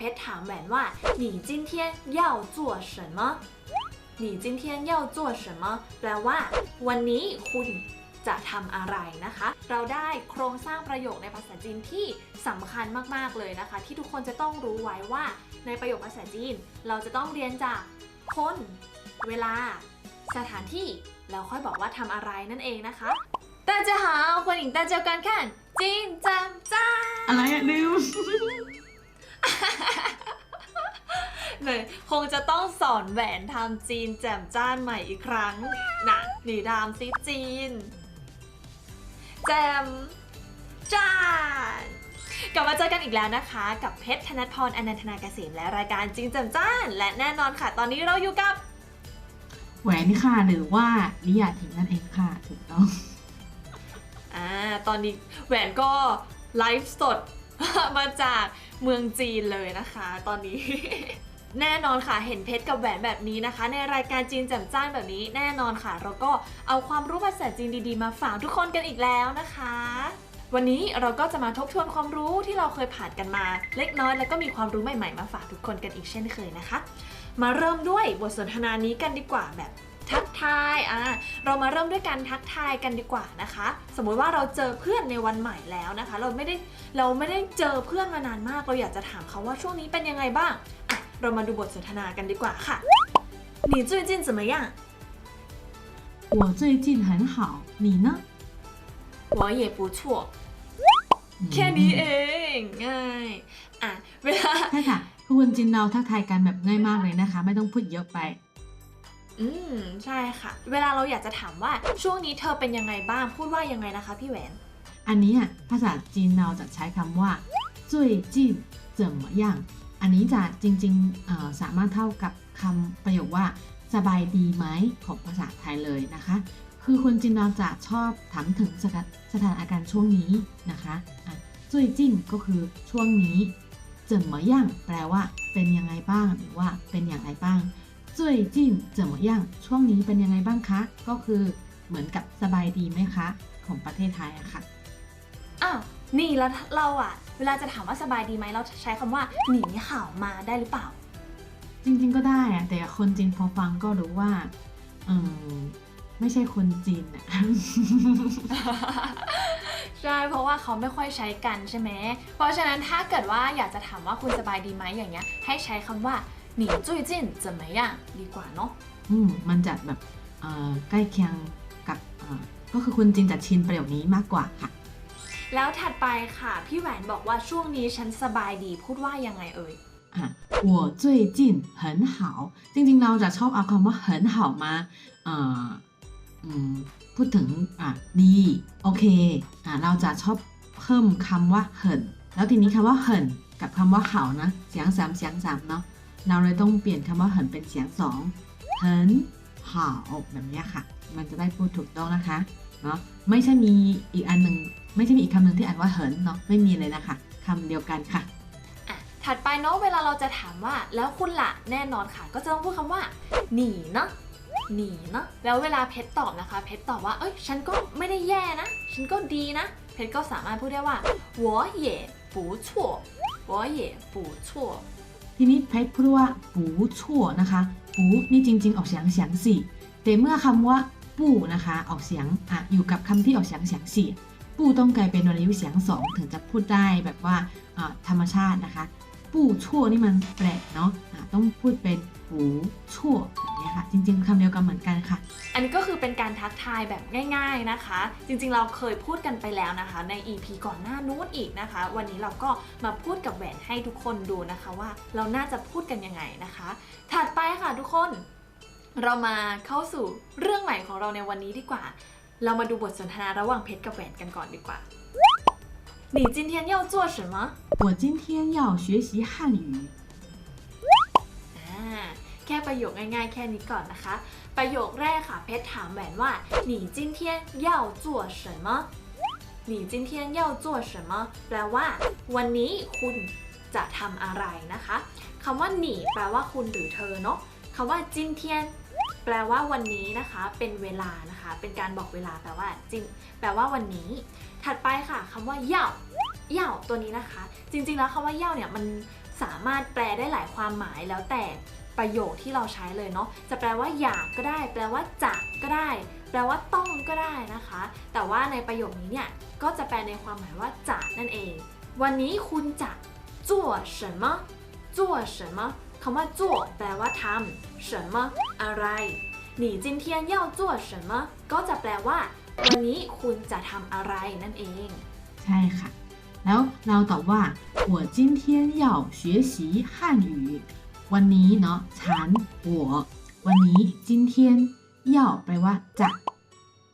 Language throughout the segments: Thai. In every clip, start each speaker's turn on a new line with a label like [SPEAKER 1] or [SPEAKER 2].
[SPEAKER 1] เพชรถามแหวนว่า你今天要做什么你今天要做什么แปลว่า วันนี้คุณจะทำอะไรนะคะ เราได้โครงสร้างประโยคในภาษาจีนที่สำคัญมากๆเลยนะคะ ที่ทุกคนจะต้องรู้ไว้ว่าในประโยคภาษาจีน เราจะต้องเรียนจากคน เวลา สถานที่ แล้วค่อยบอกว่าทำอะไรนั่นเองนะคะ大家好欢迎大家观看金站站
[SPEAKER 2] อะไรอะลืม
[SPEAKER 1] เลยคงจะต้องสอนแหวนทำจีนแจ่มจ้านใหม่อีกครั้งนะหนีทำซิจีน แจ่มจ้านกลับมาเจอกันอีกแล้วนะคะ กับเพชรธนัทพรอนันทนาเกษมและรายการจีนแจ่มจ้าน และแน่นอนค่ะ ตอนนี้เราอยู่กับ
[SPEAKER 2] แหวนค่ะหรือว่านิยาถิงนั่นเองค่ะถูกต้อง
[SPEAKER 1] อ่าตอนนี้แหวนก็ไลฟ์สด มาจาก เมืองจีนเลยนะคะ ตอนนี้ แน่นอนค่ะเห็นเพชรกับแหวนแบบนี้นะคะ ในรายการจีนแจ่มจ้านแบบนี้ แน่นอนค่ะ เราก็เอาความรู้ภาษาจีนดีๆ มาฝากทุกคนกันอีกแล้วนะคะ วันนี้เราก็จะมาทบทวนความรู้ที่เราเคยผ่านกันมา เล็กน้อยแล้วก็มีความรู้ใหม่ๆ มาฝากทุกคนกันอีกเช่นเคยนะคะ มาเริ่มด้วยบทสนทนานี้กันดีกว่าแบบ ทักทายอ่าเรามาเริ่มด้วยการทักทายกันดีกว่านะคะ สมมุติว่าเราเจอเพื่อนในวันใหม่แล้วนะคะ เราไม่ได้เราไม่ได้เจอเพื่อนมานานมาก เราอยากจะถามเขาว่าช่วงนี้เป็นยังไงบ้างอะเรามาดูบทสนทนากันดีกว่าค่ะ你最近怎么样
[SPEAKER 2] 我最近很好你呢
[SPEAKER 1] 我也不错แค่นี้เองง่ายอะเวลา
[SPEAKER 2] ใช่ค่ะคือจินเราทักทายกันแบบง่ายมากเลยนะคะ ไม่ต้องพูดเยอะไป
[SPEAKER 1] อืมใช่ค่ะ เวลาเราอยากจะถามว่าช่วงนี้เธอเป็นยังไงบ้างพูดว่ายังไงนะคะ พี่แหวน
[SPEAKER 2] อันนี้ภาษาจีนเราจะใช้คำว่าจุยจีนเจิ่งมอย่าง อันนี้จะจริงๆสามารถเท่ากับคำประโยคว่า สบายดีไหมของภาษาไทยเลยนะคะ คือคนจีนเราจะชอบถามถึงสถานอาการช่วงนี้นะคะจุยจิ้นก็คือช่วงนี้เจิ่งเหมอย่างแปลว่าเป็นยังไงบ้างหรือว่าเป็นอย่างไรบ้าง 最近怎么样ช่วงนี้เป็นยังไงบ้างคะ ก็คือเหมือนกับสบายดีไหมคะ ของประเทศไทยอะคะ่ะ
[SPEAKER 1] อ้าวนี่แล้วเราอะเวลาจะถามว่าสบายดีไหมเราใช้คำว่าหนีข่าวมาได้หรือเปล่า
[SPEAKER 2] จริง ๆ ก็ได้อะแต่คนจีนพอฟังก็รู้ว่าเออไม่ใช่คนจีนอะ
[SPEAKER 1] ใช่เพราะว่าเขาไม่ค่อยใช้กันใช่ไหมเพราะฉะนั้นถ้าเกิดว่าอยากจะถามว่าคุณสบายดีไหมอย่างเงี้ย ให้ใช้คำว่า หนีจุ้ยจิ้น怎么样ดีกว่าเนาะ
[SPEAKER 2] อืมมันจะแบบเอ่อใกล้เคียงกับเอ่อก็คือคนจีนจะชินประโยคนี้มากกว่าค่ะ
[SPEAKER 1] แล้วถัดไปค่ะ พี่แหวนบอกว่าช่วงนี้ฉันสบายดี พูดว่ายังไงเอ่ย
[SPEAKER 2] อ่ะ我最近很好จริงๆ เราจะชอบเอาคำว่า很好มาเอ่ออืมพูดถึงอ่ะดีโอเคอ่ะเราจะชอบเพิ่มคำว่า很แล้วทีนี้คำว่า很กับคำว่า好นะเสียงสามเสียงสามเนาะ เราเลยต้องเปลี่ยนคำว่า很เป็นเสียงสอง很好แบบเนี้ยค่ะ มันจะได้พูดถูกต้องนะคะเนาะไม่ใช่มีอีกอันหนึ่งไม่ใช่มีอีกคำหนึ่งที่อ่านว่าเหินเนาะไม่มีเลยนะคะคำเดียวกันค่ะ
[SPEAKER 1] อ่ะถัดไปเนาะเวลาเราจะถามว่าแล้วคุณล่ะแน่นอนค่ะ ก็จะต้องพูดคำว่าหนีเนาะหนีเนาะแล้วเวลาเพชรตอบนะคะ เพชรตอบว่าเอ้ยฉันก็ไม่ได้แย่นะ ฉันก็ดีนะ เพชรก็สามารถพูดได้ว่า我也不错我也不错
[SPEAKER 2] ทีนี้เพชรพูดว่าปูชั่วนะคะปูนี่จริง ๆ ออกเสียงเสียงสี่แต่เมื่อคำว่าปูนะคะออกเสียงอะอยู่กับคำที่ออกเสียงเสียงสี่ปูต้องกลายเป็นวรรณยุกต์เสียงสองถึงจะพูดได้แบบว่าธรรมชาตินะคะ ปูชั่วนี่มันแปลกเนาะะต้องพูดเป็นปูชั่วแบบนี้ค่ะ จริงๆคำเดียวกันเหมือนกันค่ะ
[SPEAKER 1] อันนี้ก็คือเป็นการทักทายแบบง่าย ๆนะคะ จริงๆเราเคยพูดกันไปแล้วนะคะ ใน EP ก่อนหน้านู้นอีกนะคะ วันนี้เราก็มาพูดกับแหวนให้ทุกคนดูนะคะว่าเราน่าจะพูดกันยังไงนะคะ ถัดไปค่ะทุกคน เรามาเข้าสู่เรื่องใหม่ของเราในวันนี้ดีกว่า เรามาดูบทสนทนาระหว่างเพชรกับแหวนกันก่อนดีกว่า 你今天要做什么
[SPEAKER 2] 我今天要学习汉语。
[SPEAKER 1] อ่าแค่ประโยคง่ายๆ แค่นี้ก่อนนะคะ ประโยคแรกค่ะ เพชรถามแหวนว่า你今天要做什么你今天要做什么แปลว่า วันนี้คุณจะทำอะไรนะคะคำว่าหนีแปลว่าคุณหรือเธอเนาะคำว่าจินเทียน แปลว่าวันนี้นะคะ เป็นเวลานะคะ เป็นการบอกเวลาแปลว่าจินแปลว่าวันนี้ ถัดไปค่ะคำว่าเย่าเย่าตัวนี้นะคะ จริงๆแล้วคำว่าเย่าเนี่ยมันสามารถแปลได้หลายความหมายแล้วแต่ประโยคที่เราใช้เลยเนาะจะแปลว่าอยากก็ได้ แปลว่าจะก็ได้ แปลว่าต้องก็ได้นะคะ แต่ว่าในประโยคนี้เนี่ยก็จะแปลในความหมายว่าจะนั่นเอง วันนี้คุณจะ做什么做什么 คำว่า做แปลว่าทำ什么อะไร你今天要做什么ก็จะแปลว่า วันนี้คุณจะทำอะไรนั่นเอง
[SPEAKER 2] ใช่ค่ะ แล้วเราตอบว่า我今天要学习汉语วันนี้เนาะฉัน我วันนี้今天要แปลว่าจะ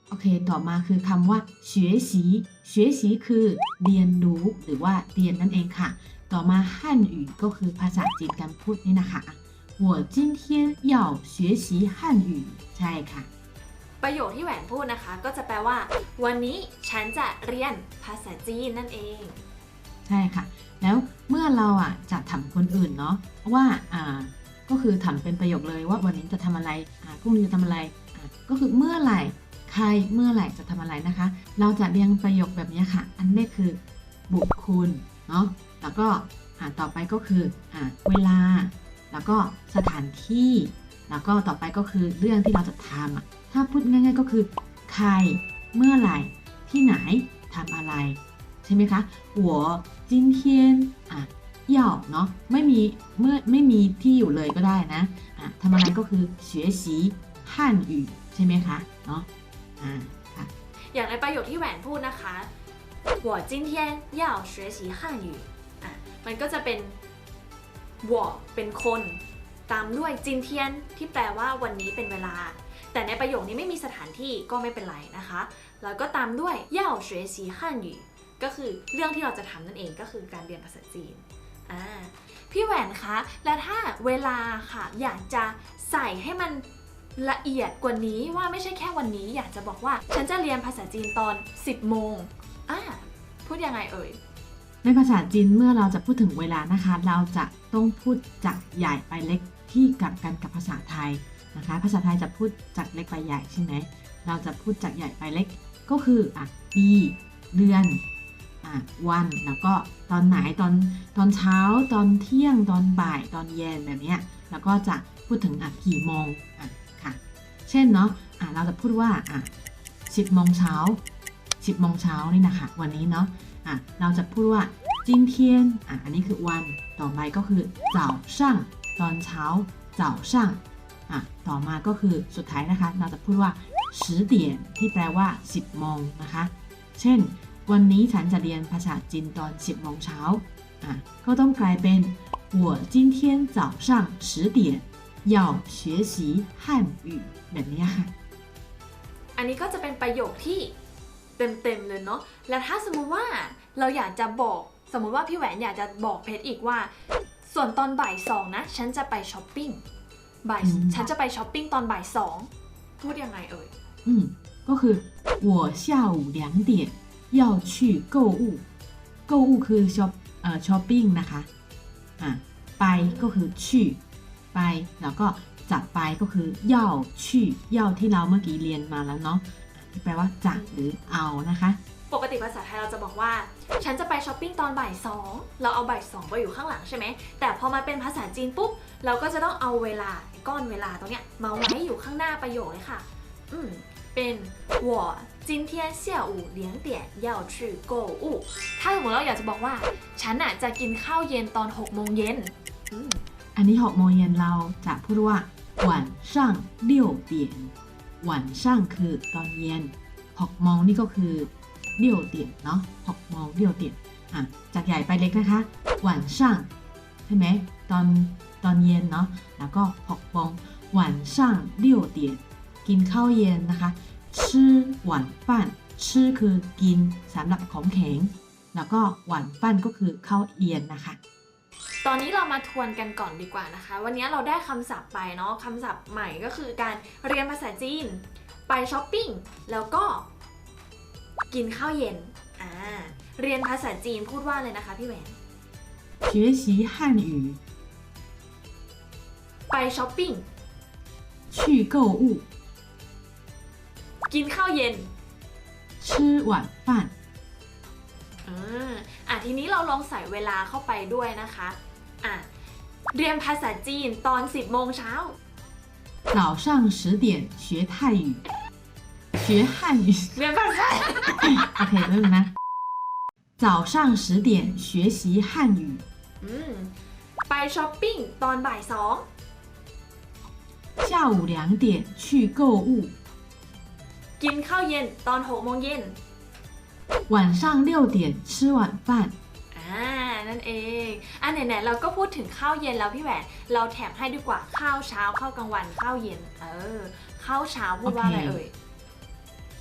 [SPEAKER 2] โอเค ต่อมาคือคำว่า学习学习คือเรียนรู้หรือว่าเรียนนั่นเองค่ะ ต่อมาฮั่น语ก็คือภาษาจีนการพูดนี่นะคะ我今天要学习汉语ใช่ค่ะ
[SPEAKER 1] ประโยคที่แหวนพูดนะคะ ก็จะแปลว่า วันนี้ฉันจะเรียนภาษาจีนนั่นเอง
[SPEAKER 2] ใช่ค่ะ แล้วเมื่อเราอ่ะจะถามคนอื่นเนาะว่าอ่าก็คือถามเป็นประโยคเลยว่าวันนี้จะทำอะไรอ่าพรุ่งนี้จะทำอะไรอ่าก็คือเมื่อไหร่ ใครเมื่อไหร่จะทำอะไรนะคะ เราจะเรียงประโยคแบบนี้ค่ะ อันแรกคือบุคคลเนาะ แล้วก็อ่าต่อไปก็คืออ่าเวลา แล้วก็สถานที่ แล้วก็ต่อไปก็คือเรื่องที่เราจะทำอ่ะถ้าพูดง่าย ๆ ก็คือ ใคร เมื่อไหร่ ที่ไหนทำอะไร ใช่ไหมคะ我今天อ่ะ要เนาะไม่มีเมื่อไม่มีที่อยู่เลยก็ได้นะอ่ะทำอะไรก็คือ学习汉语ใช่ไหมคะเนาะอ่าค่ะ
[SPEAKER 1] อย่างในประโยคที่แหวนพูดนะคะ我今天要学习汉语อ่ะ มันก็จะเป็นวอเป็นคน ตามด้วยจินเทียนที่แปลว่าวันนี้เป็นเวลา แต่ในประโยคนี้ไม่มีสถานที่ก็ไม่เป็นไรนะคะ แล้วก็ตามด้วยเย่าเฉวยสีฮั่นหยีก็คือเรื่องที่เราจะทำนั่นเองก็คือการเรียนภาษาจีนอ่าพี่แหวนคะ แล้วถ้าเวลาค่ะ อยากจะใส่ให้มันละเอียดกว่านี้ว่าไม่ใช่แค่วันนี้ อยากจะบอกว่า ฉันจะเรียนภาษาจีนตอน 10 โมงอ่าพูดยังไงเอ่ย
[SPEAKER 2] ในภาษาจีนเมื่อเราจะพูดถึงเวลานะคะ เราจะต้องพูดจากใหญ่ไปเล็กที่กลับกันกับภาษาไทยนะคะ ภาษาไทยจะพูดจากเล็กไปใหญ่ใช่ไหมเราจะพูดจากใหญ่ไปเล็กก็คืออะปีเดือนอะวันแล้วก็ตอนไหนตอนตอนเช้าตอนเที่ยงตอนบ่ายตอนเย็นแบบเนี้ยแล้วก็จะพูดถึงอะกี่โมงอะค่ะ เช่นเนาะอะเราจะพูดว่าอะสิบโมงเช้าสิบโมงเช้านี่นะคะวันนี้เนาะอ่ะเราจะพูดว่า今天อ่ะอันนี้คือวัน ต่อไปก็คือ早上ตอนเช้า早上อ่ะต่อมาก็คือสุดท้ายนะคะ เราจะพูดว่า十点ที่แปลว่า 10โมงนะคะ เช่น วันนี้ฉันจะเรียนภาษาจีนตอน 10โมงเช้าอ่ะก็ต้องกลายเป็น我今天早上十点要学习汉语แบบนี้ค่ะ
[SPEAKER 1] อันนี้ก็จะเป็นประโยคที่ เต็มๆเลยเนาะ แล้วถ้าสมมุติว่าเราอยากจะบอก สมมุติว่าพี่แหวนอยากจะบอกเพชรอีกว่า ส่วนตอนบ่ายสองนะ ฉันจะไปช้อปปิ้ง บ่าย
[SPEAKER 2] อืม
[SPEAKER 1] ฉันจะไปช้อปปิ้งตอนบ่ายสอง พูดยังไงเอ่ย
[SPEAKER 2] อืมก็คือ我下午两点要去购物购物คือช้อปเอ่อช้อปปิ้งนะคะอ่ะไปก็คือ去ไปแล้วก็จะไปก็คือ要去要ที่เราเมื่อกี้เรียนมาแล้วเนาะ อ่ะที่แปลว่าจะหรือเอานะคะ
[SPEAKER 1] ปกติภาษาไทยเราจะบอกว่า ฉันจะไปช้อปปิ้งตอนบ่ายสองเราเอาบ่ายสองไปอยู่ข้างหลังใช่ไหม แต่พอมาเป็นภาษาจีนปุ๊บ เราก็จะต้องเอาเวลาไอ้ก้อนเวลาตรงเนี้ยมาไว้อยู่ข้างหน้าประโยคเลยค่ะ อืม เป็น我今天下午两点要去购物ถ้าสมมติเราอยากจะบอกว่า ฉันอ่ะจะกินข้าวเย็นตอน6โมงเย็นอืม
[SPEAKER 2] อันนี้หกโมงเย็นเราจะพูดว่า晚上六点 วันช่างคือตอนเย็นหกโมงนี่ก็คือเดี่ยวเตียนเนาะหกโมงเดี่ยวเตียนอะจากใหญ่ไปเล็กนะคะวันช่างใช่ไหมตอนตอนเย็นเนาะแล้วก็หกโมงวันช่างเดี่ยวเตียนกินข้าวเย็นนะคะชื่อวันฟันชื่อคือกินสำหรับของแข็งแล้วก็วันฟันก็คือข้าวเย็นนะคะ
[SPEAKER 1] ตอนนี้เรามาทวนกันก่อนดีกว่านะคะ วันนี้เราได้คำศัพท์ไปเนาะคำศัพท์ใหม่ก็คือการเรียนภาษาจีน ไปช้อปปิ้ง แล้วก็กินข้าวเย็น อ่า เรียนภาษาจีนพูดว่าเลยนะคะพี่แหวน
[SPEAKER 2] 学习汉语
[SPEAKER 1] ไปช้อปปิ้ง
[SPEAKER 2] 去购物
[SPEAKER 1] กินข้าวเย็น
[SPEAKER 2] 吃晚饭
[SPEAKER 1] อ่าอ่ะทีนี้เราลองใส่เวลาเข้าไปด้วยนะคะ อ่ะ เรียนภาษาจีนตอน 10 โมงเช้า
[SPEAKER 2] 早上十点学泰语学汉语
[SPEAKER 1] เรียนภาษา
[SPEAKER 2] OK 没有呢早上十点学习汉语
[SPEAKER 1] อืม ไปช้อปปิ้งตอนบ่ายสอง
[SPEAKER 2] 下午两点去购物
[SPEAKER 1] กินข้าวเย็นตอน6โมงเย็น
[SPEAKER 2] 晚上六点吃晚饭
[SPEAKER 1] อ่า นั่นเองอะไหนๆเราก็พูดถึงข้าวเย็นแล้วพี่แหวนเราแถมให้ดีกว่าข้าวเช้าข้าวกลางวันข้าวเย็น เออข้าวเช้าพูดว่าอะไร
[SPEAKER 2] โอเค
[SPEAKER 1] เอ่ย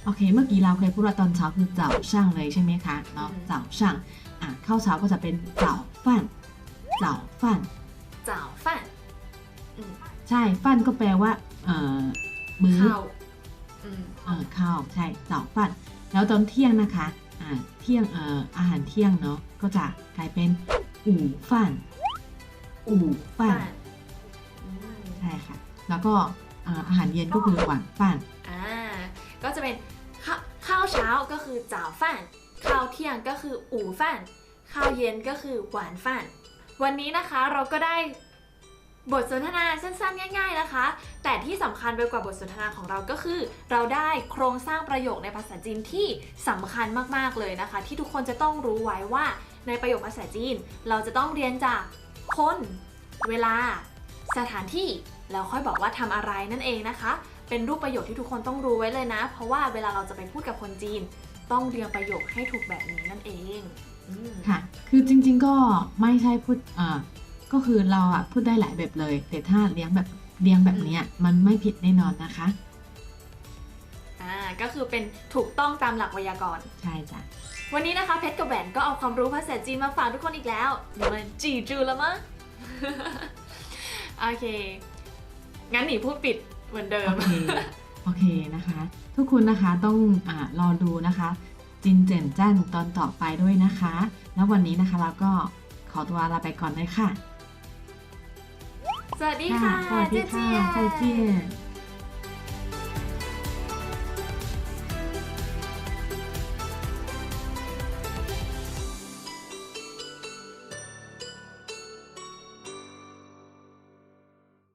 [SPEAKER 2] โอเค เมื่อกี้เราเคยพูดว่าตอนเช้าคือเจ้าช่างเลยใช่ไหมคะเนาะ
[SPEAKER 1] อืม
[SPEAKER 2] เจ้าช่างอะข้าวเช้าก็จะเป็นเจ้าฟั่นเจ้าฟั่น
[SPEAKER 1] เจ้าฟั่นอืม
[SPEAKER 2] ใช่ฟั่นก็แปลว่า เอ่อมื้อ
[SPEAKER 1] ข้าวอืม
[SPEAKER 2] เออข้าวใช่เจ้าฟั่นแล้วตอนเที่ยงนะคะ อ่าเที่ยงเอ่ออาหารเที่ยงเนาะก็จะกลายเป็นอู่ฟันอู่ฟัน
[SPEAKER 1] อืม
[SPEAKER 2] ใช่ค่ะ แล้วก็อ่าอาหารเย็นก็คือหวานฟัน
[SPEAKER 1] อ่าก็จะเป็นข้าข้าวเช้าก็คือจ้าฟั่นข้าวเที่ยงก็คืออู่ฟั่นข้าวเย็นก็คือหวานฟั่นวันนี้นะคะเราก็ได้ บทสนทนาสั้นๆ ง่าย ๆนะคะ แต่ที่สำคัญไปกว่าบทสนทนาของเราก็คือ เราได้โครงสร้างประโยคในภาษาจีนที่สำคัญมากๆเลยนะคะ ที่ทุกคนจะต้องรู้ไว้ว่าในประโยคภาษาจีน เราจะต้องเรียนจากคน เวลา สถานที่แล้วค่อยบอกว่าทำอะไรนั่นเองนะคะ เป็นรูปประโยคที่ทุกคนต้องรู้ไว้เลยนะ เพราะว่าเวลาเราจะไปพูดกับคนจีน ต้องเรียงประโยคให้ถูกแบบนี้นั่นเอง
[SPEAKER 2] ค่ะคือจริง ๆ ก็ไม่ใช่พูดอ่า ก็คือเราอะพูดได้หลายแบบเลย แต่ถ้าเลี้ยงแบบเลี้ยงแบบเนี้ยมันไม่ผิดแน่นอนนะคะ
[SPEAKER 1] อ่าก็คือเป็นถูกต้องตามหลักไวยากรณ์
[SPEAKER 2] ใช่จ้ะ
[SPEAKER 1] วันนี้นะคะเพชรกับแหวนก็เอาความรู้ภาษาจีนมาฝากทุกคนอีกแล้วมันจีจูแล้วมั้งโอเค งั้นหนีพูดปิดเหมือนเดิม
[SPEAKER 2] โอเค โอเคนะคะ ทุกคนนะคะต้องอารอดูนะคะ จินเจนจันตอนต่อไปด้วยนะคะ แล้ววันนี้นะคะเราก็ขอตัวลาไปก่อนเลยค่ะ
[SPEAKER 1] สวัสดีค่ะ
[SPEAKER 2] สวัสดี
[SPEAKER 1] เจ๊
[SPEAKER 2] ค่ะ
[SPEAKER 1] เจี๊ย
[SPEAKER 2] 再见